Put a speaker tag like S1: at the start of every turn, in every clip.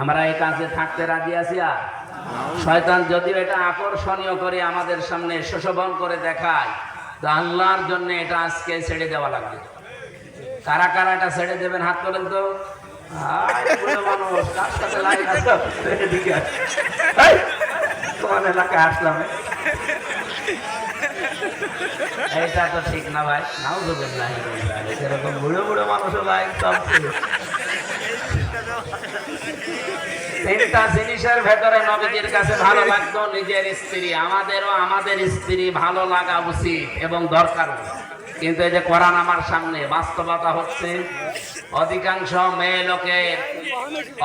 S1: আমরা এই কাজে থাকতে রাজি আছি আর? শয়তান যদিও এটা আকর্ষণীয় করে আমাদের সামনে সুশোভন করে দেখায়, তো আল্লাহর জন্য এটা আজকে ছেড়ে দেওয়া লাগবে। কারা কারা এটা ছেড়ে দেবেন, হাত তোলেন তো। এইটা তো ঠিক না ভাই নাও দেবেন না সেরকম বুড়ো বুড়ো মানুষও ভাই সব। তিনটা জিনিসের ভেতরে নবীজির কাছে ভালো লাগতো, নিজের স্ত্রী। আমাদেরও আমাদের স্ত্রী ভালো লাগা উচিত এবং দরকার। কিন্তু এই যে কোরআন আমার সামনে, বাস্তবতা হচ্ছে অধিকাংশ মেয়ে লোকের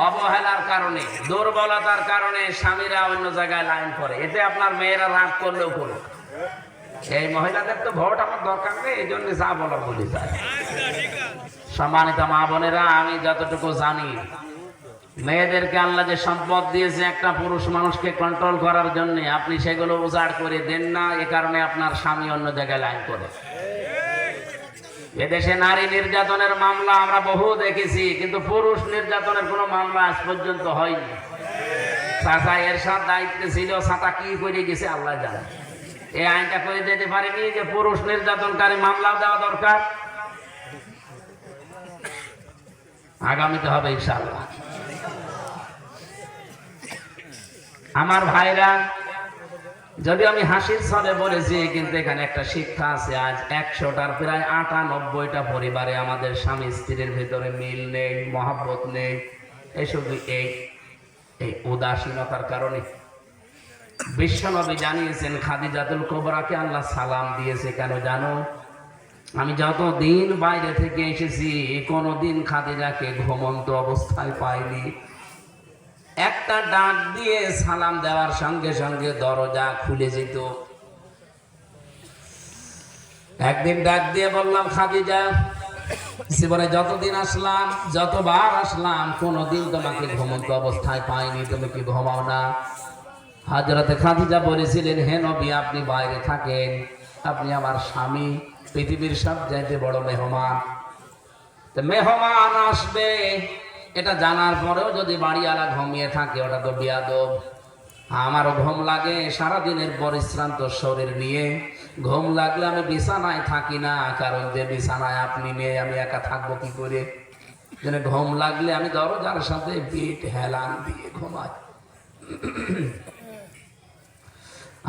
S1: অবহেলার কারণে, দুর্বলতার কারণে স্বামীরা অন্য জায়গায় লাইন করে এতে আপনার মেয়েরা রাগ করলেও করুক এই মহিলাদের তো ভোট আমার দরকার নেই, এই জন্য যা বলার বলি যায় সম্মানিত মা বোনেরা, আমি যতটুকু জানি মেয়েদেরকে আল্লাহ যে সম্পদ দিয়েছে একটা পুরুষ মানুষকে কন্ট্রোল করার জন্য, আপনি সেগুলো উজাড় করে দেন না, এ কারণে আপনার স্বামী অন্য জায়গায় লাইন করে। এদেশে নারী নির্যাতনের মামলা আমরা বহু দেখেছি, কিন্তু পুরুষ নির্যাতনের কোনো মামলা আজ পর্যন্ত হয়নি। চাচা এর সাথে দায়িত্বে ছিল ছাতা কি করে গেছে আল্লাহ জানে। এই আইনটা করে দিতে পারেনি যে পুরুষ নির্যাতনকারী মামলা দেওয়া দরকার। আগামীতে হবে ইনশাআল্লাহ। আমার ভাইরা যদি আমি হাসির ছলে বলেছি, কিন্তু এখানে একটা শিক্ষা আছে, আজ একশোটার প্রায় আটানব্বইটা পরিবারে আমাদের স্বামী স্ত্রীর ভেতরে মিল নেই, মহাব্বত নেই এসব এই এই উদাসীনতার কারণে। বিশ্বনবী জানিয়েছেন, খাদিজাতুল কোবরাকে আল্লাহ সালাম দিয়েছে কেন জানো? আমি যতদিন বাইরে থেকে এসেছি কোনো দিন খাদিজাকে ঘুমন্ত অবস্থায় পাইনি। একটা ডাক দিয়ে সালাম দেওয়ার সঙ্গে সঙ্গে দরজা খুলে যেত। একদিন ডাক দিয়ে বললাম, খাদিজা, জীবনে যতদিন আসলাম, যতবার আসলাম, কোনোদিন তোমাকে ঘুমন্ত অবস্থায় পাইনি। তুমি কি ঘুমাও না? হাজরতে খাদিজা বলেছিলেন, হে নবী, আপনি বাইরে থাকেন। আপনি আমার স্বামী, পৃথিবীর সবচাইতে বড় মেহমান। মেহমান আসবে এটা জানার পরেও যদি বাড়িওয়ালা ঘুমিয়ে থাকে, ওটা তো বিয়াদব। আমারও ঘুম লাগে, সারাদিনের পরিশ্রান্ত শরীর নিয়ে। ঘুম লাগলে আমি বিছানায় থাকি না, কারণ যে বিছানায় আপনি নিয়ে আমি একা থাকব কি করে? যেন ঘুম লাগলে আমি দরজার সাথে পিঠ হেলান দিয়ে ঘুমাই।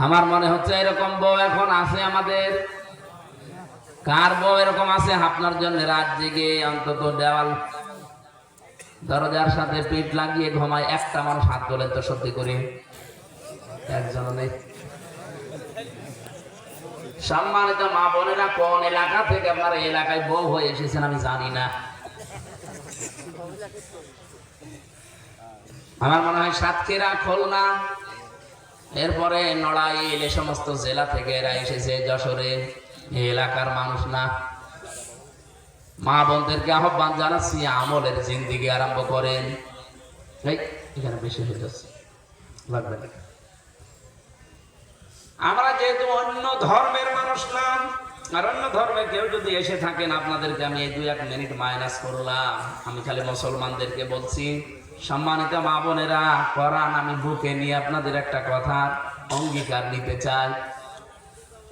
S1: আমার মনে হচ্ছে এরকম বউ এখন আছে আমাদের। কার বউ এরকম আছে? আপনার জন্য রাত জেগে অন্তত দেওয়াল দরজার সাথে পিঠ লাগিয়ে ঘুমায় একটা মানুষ, হাত তোলেন তো সত্যি করে। একজন নেই। সম্মানিত মা বোনেরা, কোন এলাকা থেকে আপনার এলাকায় বউ হয়ে এসেছেন আমি জানি না। আমার মনে হয় সাতক্ষীরা, খুলনা, এরপরে নড়াইল এ সমস্ত জেলা থেকে এরা এসেছে, যশোরে। এলাকার মানুষ না। মা বোনদেরকে আহ্বান জানাচ্ছি, আমলের জিন্দিগি আরম্ভ করেন। এখানে বেশি হয়ে যাচ্ছে। লাগবে না। আমরা যেহেতু অন্য ধর্মের মানুষ নাম আর অন্য ধর্মে কেউ যদি এসে থাকেন, আপনাদেরকে আমি এই দুই এক মিনিট মাইনাস করলাম। আমি খালি মুসলমানদেরকে বলছি, সম্মানিত মা বোনেরা করান আমি বুকে নিয়ে আপনাদের একটা কথা অঙ্গীকার নিতে চাই।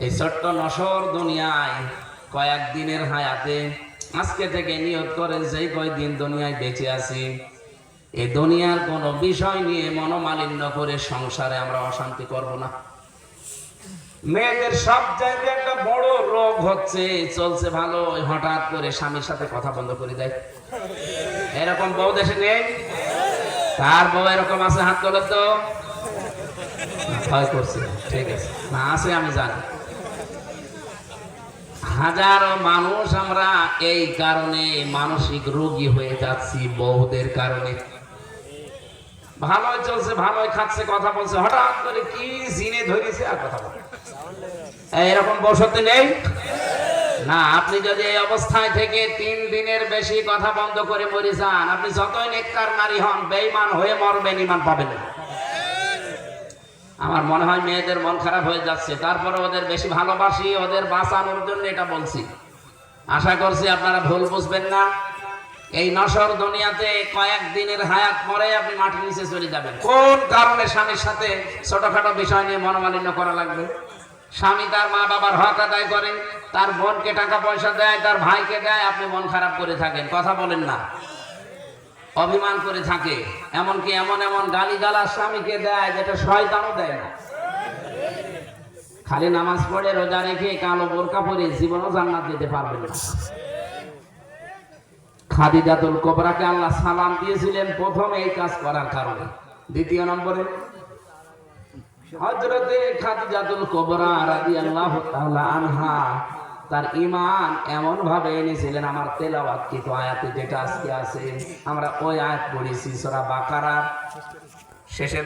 S1: এই ছোট্ট নসর দুনিয়ায় কয়েক দিনের হায়াতে আজকে থেকে নিয়ত করে যেই কয়দিন দুনিয়ায় বেঁচে আছি। এই দুনিয়ার কোনো বিষয় নিয়ে মনোমালিন্য করে সংসারে আমরা অশান্তি করব না। মেয়েদের সব জায়গায় একটা বড় রোগ হচ্ছে, চলছে ভালো, হঠাৎ করে স্বামীর সাথে কথা বন্ধ করে দেয়। এরকম বউ দেশে নেই? তার বউ এরকম আছে হাত তোলে তো? ভয় করছে ঠিক আছে। না, আছে আমি জানি। হাজারো মানুষ আমরা এই কারণে মানসিক রোগী হয়ে যাচ্ছি বউদের কারণে। ভালোই চলছে, ভালোই খাচ্ছে, কথা বলছে। হঠাৎ করে কি জিনে ধরেছে আর কথা বলে এরকম বসতি নেই? না, আপনি যদি এই অবস্থায় থেকে তিন দিনের বেশি কথা বন্ধ করে মরে যান, আপনি যতই নেককার নারী হন, বেঈমান হয়ে মরবেন ইমান পাবেন না। আমার মনে হয় মেয়েদের মন খারাপ হয়ে যাচ্ছে। তারপরে ওদের বেশি ভালোবাসি, ওদের বাঁচানোর জন্য এটা বলছি। আশা করছি আপনারা ভুল বুঝবেন না। এই নসর দুনিয়াতে কয়েক দিনের হায়াত পরে আপনি মাটির নিচে চলে যাবেন। কোন কারণে স্বামীর সাথে ছোটখাটো বিষয় নিয়ে মনোমালিন্য করা লাগবে? স্বামী তার মা বাবার হক আদায় করে তার বোনকে টাকা পয়সা দেয়, তার ভাইকে দেয়, আপনি মন খারাপ করে থাকেন। কথা বলেন না। অভিমান করে থাকে। এমনকি এমন এমন গালি গালা স্বামীকে দেয় যেটা শয়তানও দেয় না। খালি নামাজ পড়ে, রোজা রেখে কালো বোরকা পরে জীবনও জান্নাত দিতে পারবেন না। খাদিজাতুল কোবরাকে আল্লাহ সালাম দিয়েছিলেন প্রথম এই কাজ করার কারণে। দ্বিতীয় নম্বরে হজরতে খাদিজাতুল কোবরা রাদিয়াল্লাহু তাআলা আনহা তার ইমান এমন ভাবে এনেছিলেন, আমার তেলাওয়াত কিন্তু আয়াতে যেটা আজকে আছে, আমরা ওই আয়াত পড়েছি, সরা বাকারা। শেষে